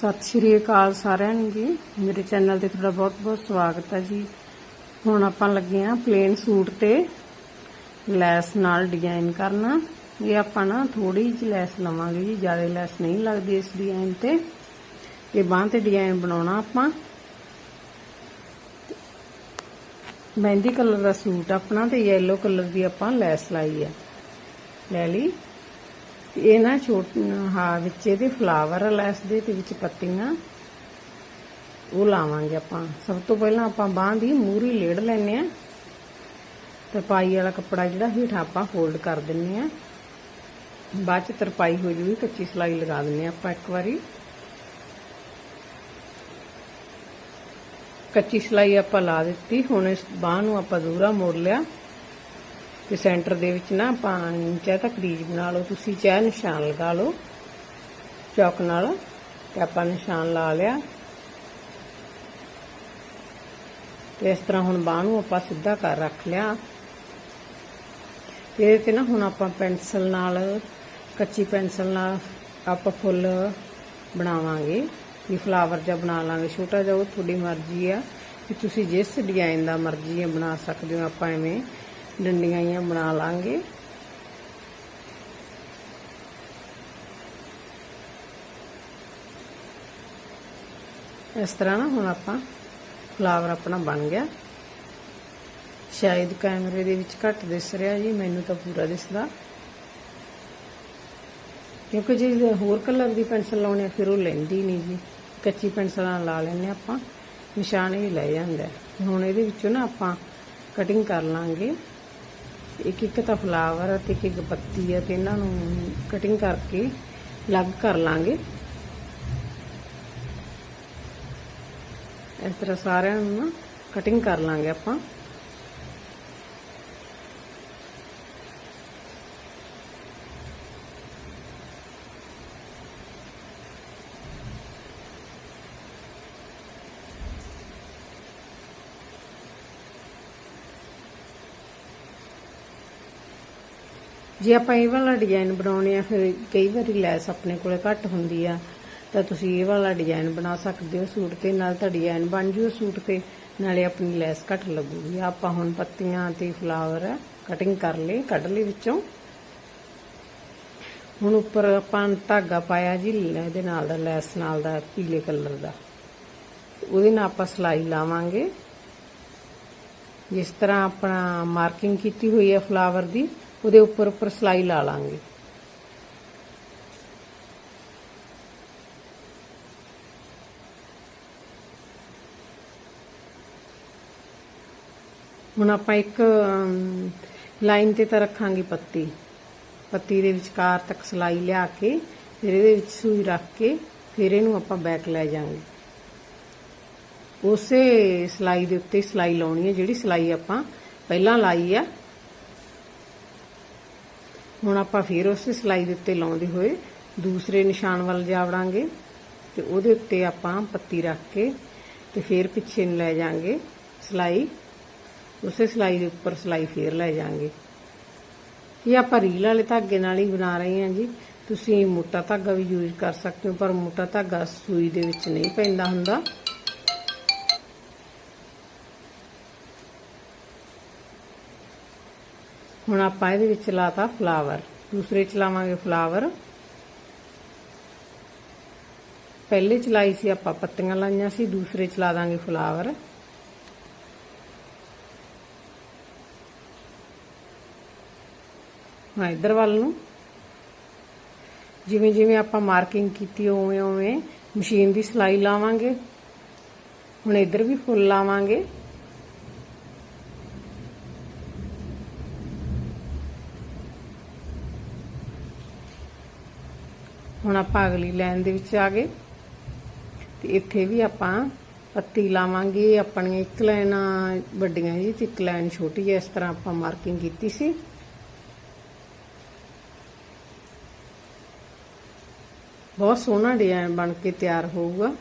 ਸਤਿ ਸ਼੍ਰੀ ਅਕਾਲ ਸਾਰਿਆਂ ਨੂੰ ਜੀ। ਮੇਰੇ ਚੈਨਲ ਤੇ ਤੁਹਾਡਾ ਬਹੁਤ-ਬਹੁਤ ਸਵਾਗਤ ਹੈ ਜੀ। ਹੁਣ ਆਪਾਂ ਲੱਗੇ ਆ ਪਲੇਨ ਸੂਟ ਤੇ ਲੈਸ ਨਾਲ ਡਿਜ਼ਾਈਨ ਕਰਨਾ। ਇਹ ਆਪਾਂ ਨਾ ਥੋੜੀ ਜਿਹੀ ਲੈਸ ਲਵਾਂਗੇ ਜੀ, ਜ਼ਿਆਦਾ ਲੈਸ ਨਹੀਂ ਲੱਗਦੀ ਇਸ ਡਿਜ਼ਾਈਨ ਤੇ। ਇਹ ਬਾਂਹ ਤੇ ਡਿਜ਼ਾਈਨ ਬਣਾਉਣਾ ਆਪਾਂ। ਮਹਿੰਦੀ ਕਲਰ ਦਾ ਸੂਟ ਆਪਣਾ ਤੇ ਯੈਲੋ ਕਲਰ ਦੀ ਆਪਾਂ ਲੈਸ ਲਾਈ ਆ ਲੈ ਲਈ। ਇਹ ਨਾ ਛੋਟ ਹਾਂ, ਵਿੱਚ ਇਹਦੇ ਫਲਾਵਰ ਲੈਸ ਦੇ ਤੇ ਵਿੱਚ ਪੱਤੀਆਂ। ਉਹ ਲਾਵਾਂਗੇ ਆਪਾਂ। ਸਭ ਤੋਂ ਪਹਿਲਾਂ ਆਪਾਂ ਬਾਂਹ ਦੀ ਮੂਰੀ ਲੇੜ ਲੈਨੇ ਆ ਤਰਪਾਈ ਵਾਲਾ ਕੱਪੜਾ ਜਿਹੜਾ ਹੇਠਾਂ ਆਪਾਂ ਫੋਲਡ ਕਰ ਦਿੰਨੇ ਆ ਬਾਅਦ ਚ ਤਰਪਾਈ ਹੋ ਜੂਗੀ, ਕੱਚੀ ਸਲਾਈ ਲਗਾ ਦਿੰਨੇ ਆ ਆਪਾਂ ਇੱਕ ਵਾਰੀ। ਕੱਚੀ ਸਲਾਈ ਆਪਾਂ ਲਾ ਦਿੱਤੀ। ਹੁਣ ਇਸ ਬਾਂਹ ਨੂੰ ਆਪਾਂ ਦੂਰਾ ਮੋੜ ਲਿਆ। ਤੇ ਸੈਂਟਰ ਦੇ ਵਿੱਚ ਨਾ ਆਪਾਂ ਚਾਹ ਤਾਂ ਕਰੀਜ ਬਣਾ ਲਓ। ਤੁਸੀਂ ਚਾਹ ਨਿਸ਼ਾਨ ਲਗਾ ਲਓ ਚੌਕ ਨਾਲ ਤੇ ਆਪਾਂ ਨਿਸ਼ਾਨ ਲਾ ਲਿਆ। ਤੇ ਇਸ ਤਰ੍ਹਾਂ ਹੁਣ ਬਾਹ ਨੂੰ ਆਪਾਂ ਸਿੱਧਾ ਕਰ ਰੱਖ ਲਿਆ। ਇਹਦੇ ਤੇ ਨਾ ਹੁਣ ਆਪਾਂ ਪੈਨਸਲ ਨਾਲ, ਕੱਚੀ ਪੈਨਸਲ ਨਾਲ ਆਪਾਂ ਫੁੱਲ ਬਣਾਵਾਂਗੇ। ਵੀ ਫਲਾਵਰ ਜਿਹਾ ਬਣਾ ਲਾਂਗੇ, ਛੋਟਾ ਜਿਹਾ ਉਹ ਤੁਹਾਡੀ ਮਰਜ਼ੀ ਆ। ਕਿ ਤੁਸੀਂ ਜਿਸ ਡਿਜ਼ਾਈਨ ਦਾ ਮਰਜ਼ੀ ਹੈ ਬਣਾ ਸਕਦੇ ਹੋ, ਆਪਾਂ ਐਵੇਂ ਡੰਡੀਆਂ ਹੀ ਬਣਾ ਲਾਂਗੇ। ਇਸ ਤਰ੍ਹਾਂ ਨਾ ਹੁਣ ਆਪਾਂ ਫਲਾਵਰ ਆਪਣਾ ਬਣ ਗਿਆ। ਸ਼ਾਇਦ ਕੈਮਰੇ ਦੇ ਵਿੱਚ ਘੱਟ ਦਿਸ ਰਿਹਾ ਜੀ, ਮੈਨੂੰ ਤਾਂ ਪੂਰਾ ਦਿਸਦਾ। ਕਿਉਂਕਿ ਜੇ ਹੋਰ ਕਲਰ ਦੀ ਪੈਨਸਲ ਲਾਉਣੀ ਫਿਰ ਉਹ ਲੈਂਦੀ ਨਹੀਂ ਜੀ। ਕੱਚੀ ਪੈਨਸਲ ਨਾਲ ਲਾ ਲੈਣੇ ਆਪਾਂ, ਨਿਸ਼ਾਨ ਹੀ ਲੈ ਜਾਂਦਾ। ਹੁਣ ਇਹਦੇ ਵਿੱਚੋਂ ਨਾ ਆਪਾਂ ਕਟਿੰਗ ਕਰ ਲਾਂਗੇ। ਇੱਕ ਇੱਕ ਤਾਂ ਫਲਾਵਰ ਤੇ ਇੱਕ ਇੱਕ ਪੱਤੀ ਹੈ ਤੇ ਇਹਨਾਂ ਨੂੰ ਕਟਿੰਗ ਕਰਕੇ ਅਲੱਗ ਕਰ ਲਾਂਗੇ। ਇਸ ਤਰ੍ਹਾਂ ਸਾਰਿਆਂ ਨੂੰ ਨਾ ਕਟਿੰਗ ਕਰ ਲਾਂਗੇ ਆਪਾਂ। ਜੇ ਆਪਾਂ ਇਹ ਵਾਲਾ ਡਿਜ਼ਾਈਨ ਬਣਾਉਣੇ ਆ, ਫਿਰ ਕਈ ਵਾਰੀ ਲੈਸ ਆਪਣੇ ਕੋਲੇ ਘੱਟ ਹੁੰਦੀ ਆ। ਤਾਂ ਤੁਸੀਂ ਇਹ ਵਾਲਾ ਡਿਜ਼ਾਈਨ ਬਣਾ ਸਕਦੇ ਹੋ ਸੂਟ ਤੇ, ਨਾਲ ਤਾਂ ਡਿਜ਼ਾਈਨ ਬਣ ਜੂ ਸੂਟ ਤੇ, ਨਾਲੇ ਆਪਣੀ ਲੈਸ ਘੱਟ ਲੱਗੂਗੀ। ਆਪਾਂ ਹੁਣ ਪੱਤੀਆਂ ਤੇ ਫਲਾਵਰ ਕਟਿੰਗ ਕਰ ਲਏ, ਕੱਢ ਲਈ ਵਿੱਚੋਂ। ਹੁਣ ਉੱਪਰ ਆਪਾਂ ਧਾਗਾ ਪਾਇਆ ਜੀ, ਇਹਦੇ ਨਾਲ ਦਾ ਲੈਸ, ਨਾਲ ਦਾ ਪੀਲੇ ਕਲਰ ਦਾ। ਉਹਦੇ ਨਾਲ ਆਪਾਂ ਸਲਾਈ ਲਾਵਾਂਗੇ। ਜਿਸ ਤਰ੍ਹਾਂ ਆਪਣਾ ਮਾਰਕਿੰਗ ਕੀਤੀ ਹੋਈ ਹੈ ਫਲਾਵਰ ਦੀ ਉਹਦੇ ਉੱਪਰ ਉੱਪਰ ਸਲਾਈ ਲਾ ਲਾਂਗੇ। ਹੁਣ ਆਪਾਂ ਇੱਕ ਲਾਈਨ ਤੇ ਤਾਂ ਰੱਖਾਂਗੇ ਪੱਤੀ। ਪੱਤੀ ਦੇ ਵਿਚਕਾਰ ਤੱਕ ਸਲਾਈ ਲਿਆ ਕੇ, ਫਿਰ ਇਹਦੇ ਵਿੱਚ ਸੂਈ ਰੱਖ ਕੇ, ਫਿਰ ਇਹਨੂੰ ਆਪਾਂ ਬੈਕ ਲੈ ਜਾਾਂਗੇ ਉਸੇ ਸਲਾਈ ਦੇ ਉੱਤੇ ਸਲਾਈ ਲਾਉਣੀ ਹੈ, ਜਿਹੜੀ ਸਲਾਈ ਆਪਾਂ ਪਹਿਲਾਂ ਲਾਈ ਆ। ਹੁਣ ਆਪਾਂ ਫਿਰ ਉਸੇ ਸਲਾਈ ਦੇ ਉੱਤੇ ਲਾਉਂਦੇ ਹੋਏ ਦੂਸਰੇ ਨਿਸ਼ਾਨ ਵੱਲ ਜਾਵੜਾਂਗੇ ਤੇ ਉਹਦੇ ਉੱਤੇ ਆਪਾਂ ਪੱਤੀ ਰੱਖ ਕੇ ਤੇ ਫਿਰ ਪਿੱਛੇ ਨੂੰ ਲੈ ਜਾਾਂਗੇ ਸਲਾਈ। ਉਸੇ ਸਲਾਈ ਦੇ ਉੱਪਰ ਸਲਾਈ ਫੇਰ ਲੈ ਜਾਾਂਗੇ। ਇਹ ਆਪਾਂ ਰੀਲ ਵਾਲੇ ਧਾਗੇ ਨਾਲ ਹੀ ਬਣਾ ਰਹੇ ਹਾਂ ਜੀ। ਤੁਸੀਂ ਮੋਟਾ ਧਾਗਾ ਵੀ ਯੂਜ਼ ਕਰ ਸਕਦੇ ਹੋ, ਪਰ ਮੋਟਾ ਧਾਗਾ ਸੂਈ ਦੇ ਵਿੱਚ ਨਹੀਂ ਪੈਂਦਾ ਹੁੰਦਾ। ਹੁਣ ਆਪਾਂ ਇਹਦੇ ਵਿੱਚ ਲਾਤਾ ਫਲਾਵਰ ਦੂਸਰੇ ਚ ਲਾਵਾਂਗੇ ਫਲਾਵਰ ਪਹਿਲੇ ਚ ਲਾਈ ਸੀ ਆਪਾਂ, ਪੱਤੀਆਂ ਲਾਈਆਂ ਸੀ, ਦੂਸਰੇ ਚ ਲਾ ਦਾਂਗੇ ਫਲਾਵਰ ਹਾਂ, ਇਧਰ ਵੱਲ ਨੂੰ। ਜਿਵੇਂ ਜਿਵੇਂ ਆਪਾਂ ਮਾਰਕਿੰਗ ਕੀਤੀ, ਉਵੇਂ ਉਵੇਂ ਮਸ਼ੀਨ ਦੀ ਸਲਾਈ ਲਾਵਾਂਗੇ। ਹੁਣ ਇਧਰ ਵੀ ਫੁੱਲ ਲਾਵਾਂਗੇ। ਹੁਣ ਆਪਾਂ ਅਗਲੀ ਲਾਈਨ ਦੇ ਵਿੱਚ ਆ ਗਏ। ਤੇ ਇੱਥੇ ਵੀ ਆਪਾਂ ਪੱਤੀ ਲਾਵਾਂਗੇ, ਆਪਣੀਆਂ ਇੱਕ ਲਾਈਨਾਂ ਵੱਡੀਆਂ ਜੀ ਤੇ ਇੱਕ ਲਾਈਨ ਛੋਟੀ ਹੈ ਇਸ ਤਰ੍ਹਾਂ ਆਪਾਂ ਮਾਰਕਿੰਗ ਕੀਤੀ ਸੀ। ਬਹੁਤ ਸੋਹਣਾ ਡਿਜ਼ਾਈਨ ਬਣ ਕੇ ਤਿਆਰ ਹੋਊਗਾ।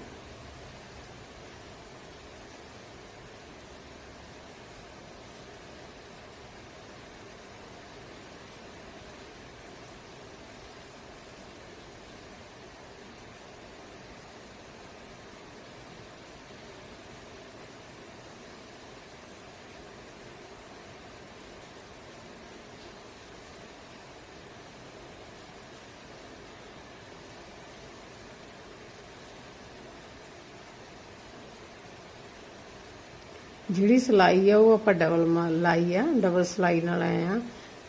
ਜਿਹੜੀ ਸਲਾਈ ਆ, ਉਹ ਆਪਾਂ ਡਬਲ ਲਾਈ ਆ ਡਬਲ ਸਲਾਈ ਨਾਲ ਆਏ ਆ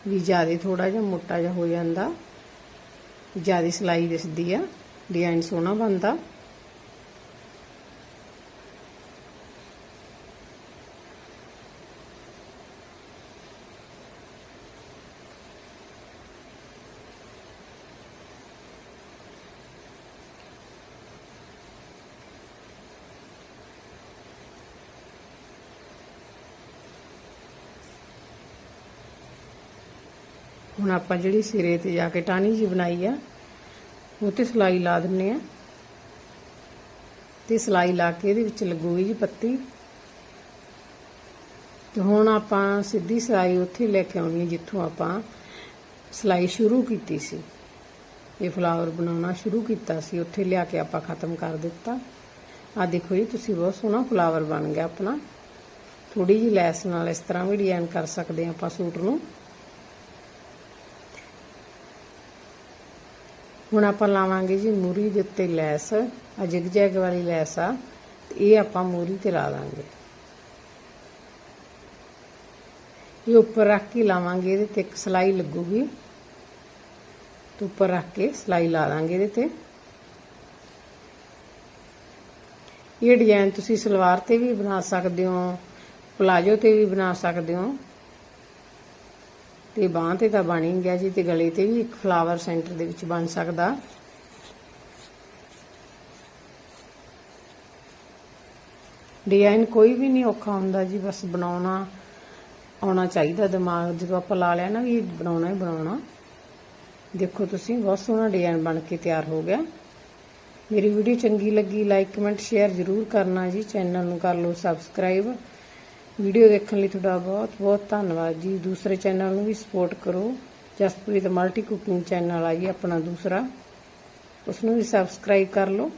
ਵੀ ਜ਼ਿਆਦਾ ਥੋੜਾ ਜਿਹਾ ਮੋਟਾ ਜਿਹਾ ਹੋ ਜਾਂਦਾ, ਜ਼ਿਆਦਾ ਸਲਾਈ ਦਿਸਦੀ ਆ ਡਿਜ਼ਾਈਨ ਸੋਹਣਾ ਬਣਦਾ। ਹੁਣ ਆਪਾਂ ਜਿਹੜੀ ਸਿਰੇ ਤੇ ਜਾ ਕੇ ਟਾਹਣੀ ਜੀ ਬਣਾਈ ਆ, ਉਹ ਤੇ ਸਲਾਈ ਲਾ ਦਿੰਨੇ ਆ। ਤੇ ਸਲਾਈ ਲਾ ਕੇ ਇਹਦੇ ਵਿੱਚ ਲੱਗੂਗੀ ਜੀ ਪੱਤੀ। ਤੇ ਹੁਣ ਆਪਾਂ ਸਿੱਧੀ ਸਲਾਈ ਉੱਥੇ ਲੈ ਕੇ ਆਉਣੀ ਜਿੱਥੋਂ ਆਪਾਂ ਸਲਾਈ ਸ਼ੁਰੂ ਕੀਤੀ ਸੀ। ਇਹ ਫਲਾਵਰ ਬਣਾਉਣਾ ਸ਼ੁਰੂ ਕੀਤਾ ਸੀ, ਉੱਥੇ ਲਿਆ ਕੇ ਆਪਾਂ ਖਤਮ ਕਰ ਦਿੱਤਾ। ਆ ਦੇਖੋ ਜੀ, ਤੁਸੀਂ ਬਹੁਤ ਸੋਹਣਾ ਫਲਾਵਰ ਬਣ ਗਿਆ ਆਪਣਾ। ਥੋੜੀ ਜਿਹੀ ਲੈਸ ਨਾਲ ਇਸ ਤਰ੍ਹਾਂ ਵੀ ਡਿਜ਼ਾਈਨ ਕਰ ਸਕਦੇ ਹਾਂ ਆਪਾਂ ਸੂਟ ਨੂੰ। ਹੁਣ ਆਪਾਂ ਲਾਵਾਂਗੇ ਜੀ ਮੂਰੀ ਦੇ ਉੱਤੇ ਲੈਸ ਆ ਜਿਗ ਜੈਗ ਵਾਲੀ ਲੈਸ ਆ, ਤੇ ਇਹ ਆਪਾਂ ਮੂਰੀ ਤੇ ਲਾ ਦਾਂਗੇ। ਇਹ ਉੱਪਰ ਰੱਖ ਕੇ ਲਾਵਾਂਗੇ ਇਹਦੇ ਤੇ ਇੱਕ ਸਲਾਈ ਲੱਗੂਗੀ। ਤੇ ਉੱਪਰ ਰੱਖ ਕੇ ਸਲਾਈ ਲਾ ਦਾਂਗੇ ਇਹਦੇ ਤੇ। ਇਹ ਡਿਜ਼ਾਈਨ ਤੁਸੀਂ ਸਲਵਾਰ ਤੇ ਵੀ ਬਣਾ ਸਕਦੇ ਹੋ, ਪਲਾਜੋ ਤੇ ਵੀ ਬਣਾ ਸਕਦੇ ਹੋ। ਤੇ ਬਾਹਾਂ ਤੇ ਤਾਂ ਬਣ ਹੀ ਗਿਆ ਜੀ ਤੇ ਗਲੇ ਤੇ ਵੀ ਇੱਕ ਫਲਾਵਰ ਸੈਂਟਰ ਦੇ ਵਿੱਚ ਬਣ ਸਕਦਾ। ਡਿਜ਼ਾਈਨ ਕੋਈ ਵੀ ਨਹੀਂ ਔਖਾ ਹੁੰਦਾ ਜੀ, ਬਸ ਬਣਾਉਣਾ, ਆਉਣਾ ਚਾਹੀਦਾ ਦਿਮਾਗ, ਜਦੋਂ ਆਪਾਂ ਲਾ ਲਿਆ ਨਾ ਵੀ ਬਣਾਉਣਾ ਹੀ ਬਣਾਉਣਾ। ਦੇਖੋ ਤੁਸੀਂ, ਬਹੁਤ ਸੋਹਣਾ ਡਿਜ਼ਾਈਨ ਬਣ ਕੇ ਤਿਆਰ ਹੋ ਗਿਆ। ਮੇਰੀ ਵੀਡੀਓ ਚੰਗੀ ਲੱਗੀ ਲਾਈਕ ਕਮੈਂਟ ਸ਼ੇਅਰ ਜ਼ਰੂਰ ਕਰਨਾ ਜੀ ਚੈਨਲ ਨੂੰ ਕਰ ਲਓ ਸਬਸਕ੍ਰਾਈਬ ਵੀਡੀਓ ਦੇਖਣ ਲਈ ਤੁਹਾਡਾ ਬਹੁਤ ਬਹੁਤ ਧੰਨਵਾਦ ਜੀ। ਦੂਸਰੇ ਚੈਨਲ ਨੂੰ ਵੀ ਸਪੋਰਟ ਕਰੋ। ਜਸਪ੍ਰੀਤ ਮਲਟੀ ਕੁਕਿੰਗ ਚੈਨਲ ਆ ਜੀ, ਆਪਣਾ ਦੂਸਰਾ। ਉਸ ਨੂੰ ਵੀ ਸਬਸਕ੍ਰਾਈਬ ਕਰ ਲਓ।